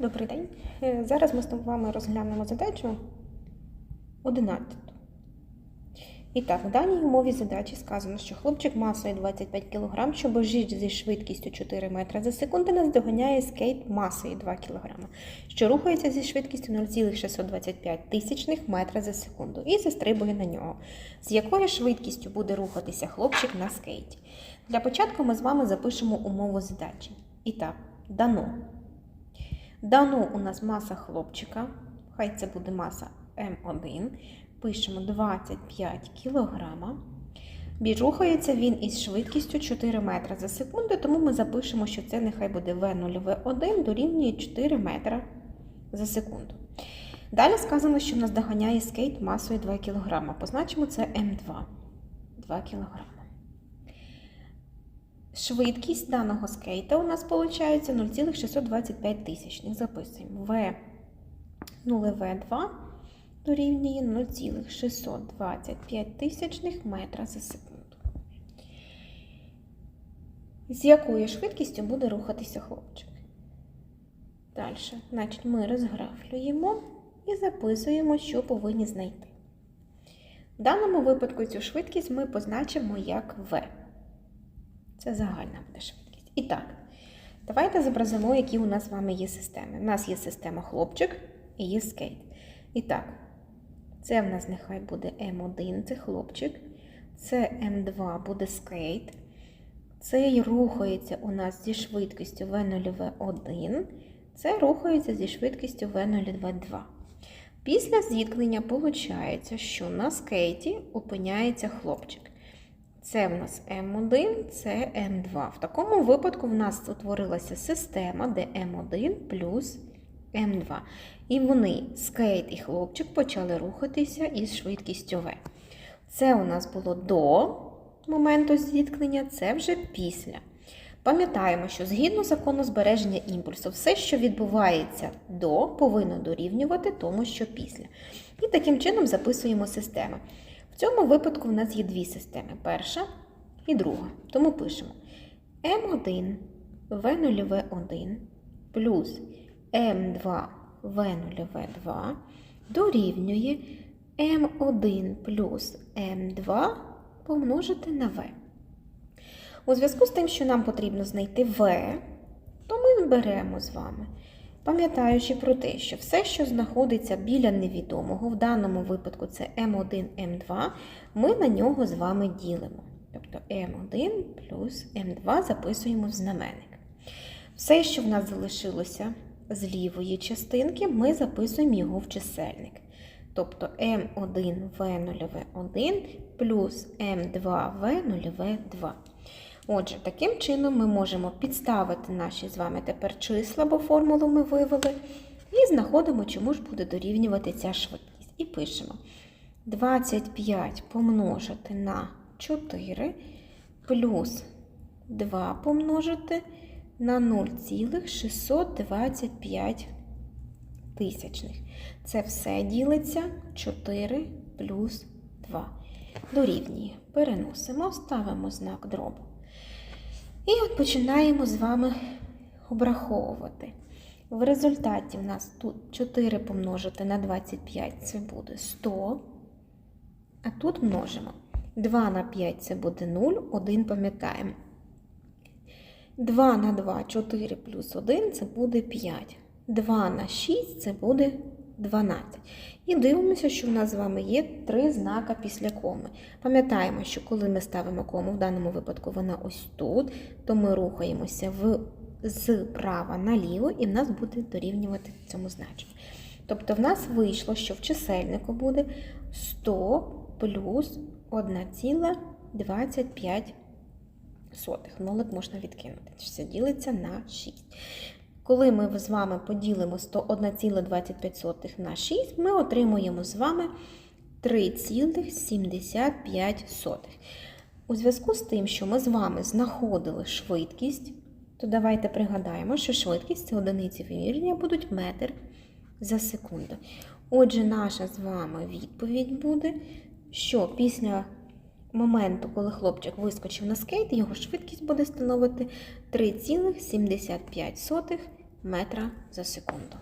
Добрий день. Е, Зараз ми з вами розглянемо задачу 11. І так, в даній умові задачі сказано, що хлопчик масою 25 кг, що бежить зі швидкістю 4 метри за секунду, наздоганяє скейт масою 2 кг, що рухається зі швидкістю 0,625 тисячних метра за секунду і застрибує на нього. З якою швидкістю буде рухатися хлопчик на скейті? Для початку ми з вами запишемо умову задачі. І так, дано. Дано у нас маса хлопчика, хай це буде маса М1. Пишемо 25 кг. Рухається він із швидкістю 4 метри за секунду, тому ми запишемо, що це нехай буде В0, В1 дорівнює 4 метри за секунду. Далі сказано, що в нас доганяє скейт масою 2 кг. Позначимо це М2. 2 кг. Швидкість даного скейта у нас виходить 0,625 тисячних. Записуємо В 0В2 дорівнює 0,625 тисячних метра за секунду. З якою швидкістю буде рухатися хлопчик? Далі, значить, ми розграфлюємо і записуємо, що повинні знайти. В даному випадку цю швидкість ми позначимо як В. Це загальна буде швидкість. І так, давайте зобразимо, які у нас з вами є системи. У нас є система хлопчик і є скейт. І так, це в нас нехай буде М1, це хлопчик. Це М2 буде скейт. Цей рухається у нас зі швидкістю В0В1. Це рухається зі швидкістю В0В2. Після зіткнення виходить, що на скейті опиняється хлопчик. Це в нас М1, це М2. В такому випадку в нас утворилася система, де М1 плюс М2. І вони, скейт і хлопчик, почали рухатися із швидкістю В. Це у нас було до моменту зіткнення, це вже після. Пам'ятаємо, що згідно закону збереження імпульсу, все, що відбувається до, повинно дорівнювати тому, що після. І таким чином записуємо системи. Цьому випадку в нас є дві системи: перша і друга. Тому пишемо М1 В0В1 плюс М2 В0В2 дорівнює М1 плюс М2 помножити на В. У зв'язку з тим, що нам потрібно знайти В, то ми беремо з вами, пам'ятаючи про те, що все, що знаходиться біля невідомого, в даному випадку це М1, М2, ми на нього з вами ділимо. Тобто М1 плюс М2 записуємо в знаменник. Все, що в нас залишилося з лівої частинки, ми записуємо його в чисельник. Тобто М1 В0В1 плюс М2 В0В2. Отже, таким чином ми можемо підставити наші з вами тепер числа, бо формулу ми вивели, і знаходимо, чому ж буде дорівнювати ця швидкість. І пишемо 25 помножити на 4 плюс 2 помножити на 0,625 тисячних. Це все ділиться 4 плюс 2. Дорівнює. Переносимо, ставимо знак дробу. І от починаємо з вами обраховувати. В результаті в нас тут 4 помножити на 25 це буде 100. А тут множимо. 2 на 5 це буде 0, 1 пам'ятаємо. 2 на 2 4 плюс 1 це буде 5. 2 на 6 це буде 12. І дивимося, що в нас з вами є три знака після коми. Пам'ятаємо, що коли ми ставимо кому, в даному випадку вона ось тут, то ми рухаємося в, з права наліво, і в нас буде дорівнювати цьому значенню. Тобто в нас вийшло, що в чисельнику буде 100 плюс 1,25. Нолик можна відкинути. Це ділиться на 6. Коли ми з вами поділимо 101,25 на 6, ми отримуємо з вами 3,75. У зв'язку з тим, що ми з вами знаходили швидкість, то давайте пригадаємо, що швидкість це одиниці вимірення будуть метр за секунду. Отже, наша з вами відповідь буде, що після моменту, коли хлопчик вискочив на скейт, його швидкість буде становити 3,75 метра за секунду.